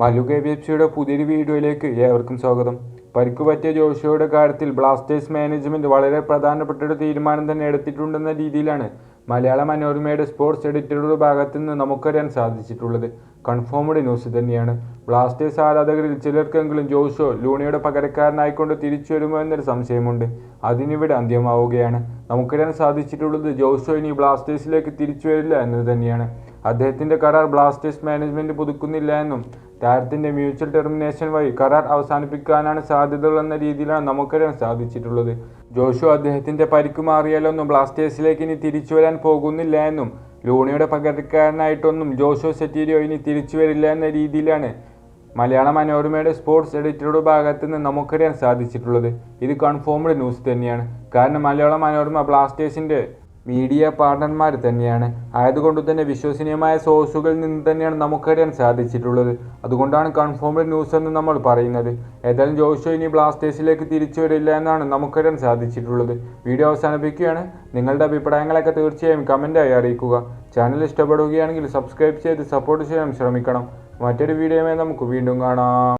Mallu K B F സിയുടെ പുതിയൊരു വീഡിയോയിലേക്ക് ഏവർക്കും സ്വാഗതം. പരിക്ക് പറ്റിയ ജോഷിയുടെ കാര്യത്തിൽ ബ്ലാസ്റ്റേഴ്സ് മാനേജ്മെന്റ് വളരെ പ്രധാനപ്പെട്ട ഒരു തീരുമാനം തന്നെ എടുത്തിട്ടുണ്ടെന്ന രീതിയിലാണ് മലയാള മനോരമയുടെ സ്പോർട്സ് എഡിറ്ററുടെ ഭാഗത്ത് നിന്ന് നമുക്കറിയാൻ സാധിച്ചിട്ടുള്ളത്. കൺഫേംഡ് ന്യൂസ് തന്നെയാണ്. ബ്ലാസ്റ്റേഴ്സ് ആരാധകരിൽ ചിലർക്കെങ്കിലും ജോഷോ ലൂണിയുടെ പകരക്കാരനായിക്കൊണ്ട് തിരിച്ചു വരുമോ എന്നൊരു സംശയമുണ്ട്. അതിനിവിടെ അന്ത്യമാവുകയാണ്. നമുക്കറിയാൻ സാധിച്ചിട്ടുള്ളത് ജോഷോ ഇനി ബ്ലാസ്റ്റേഴ്സിലേക്ക് തിരിച്ചു വരില്ല എന്നത് തന്നെയാണ്. അദ്ദേഹത്തിന്റെ കരാർ ബ്ലാസ്റ്റേഴ്സ് മാനേജ്മെന്റ് പുതുക്കുന്നില്ല എന്നും താരത്തിന്റെ മ്യൂച്വൽ ടെർമിനേഷൻ വഴി കരാർ അവസാനിപ്പിക്കാനാണ് സാധ്യതകളെന്ന രീതിയിലാണ് നമുക്കറിയാൻ സാധിച്ചിട്ടുള്ളത്. ജോഷു അദ്ദേഹത്തിന്റെ പരിക്ക് മാറിയാലൊന്നും ബ്ലാസ്റ്റേഴ്സിലേക്ക് ഇനി തിരിച്ചു വരാൻ പോകുന്നില്ല എന്നും ലൂണിയുടെ പകരക്കാരനായിട്ടൊന്നും ജോഷോ സെറ്റീരിയോ ഇനി തിരിച്ചു വരില്ല എന്ന രീതിയിലാണ് മലയാള മനോരമയുടെ സ്പോർട്സ് എഡിറ്ററുടെ ഭാഗത്ത് നിന്ന് നമുക്കറിയാൻ സാധിച്ചിട്ടുള്ളത്. ഇത് കൺഫേംഡ് ന്യൂസ് തന്നെയാണ്. കാരണം മലയാള മനോരമ ബ്ലാസ്റ്റേഴ്സിന്റെ മീഡിയ പാർട്ണർമാർ തന്നെയാണ്. ആയതുകൊണ്ട് തന്നെ വിശ്വസനീയമായ സോഴ്സുകളിൽ നിന്ന് തന്നെയാണ് നമുക്കറിയാൻ സാധിച്ചിട്ടുള്ളത്. അതുകൊണ്ടാണ് കൺഫേംഡ് ന്യൂസ് എന്ന് നമ്മൾ പറയുന്നത്. ഏതായാലും ജോഷോ ഇനി ബ്ലാസ്റ്റേഴ്സിലേക്ക് തിരിച്ചു വരില്ല എന്നാണ് നമുക്കറിയാൻ സാധിച്ചിട്ടുള്ളത്. വീഡിയോ അവസാനിപ്പിക്കുകയാണ്. നിങ്ങളുടെ അഭിപ്രായങ്ങളൊക്കെ തീർച്ചയായും കമന്റായി അറിയിക്കുക. ചാനൽ ഇഷ്ടപ്പെടുകയാണെങ്കിൽ സബ്സ്ക്രൈബ് ചെയ്ത് സപ്പോർട്ട് ചെയ്യാൻ ശ്രമിക്കണം. മറ്റൊരു വീഡിയോയുമായി നമുക്ക് വീണ്ടും കാണാം.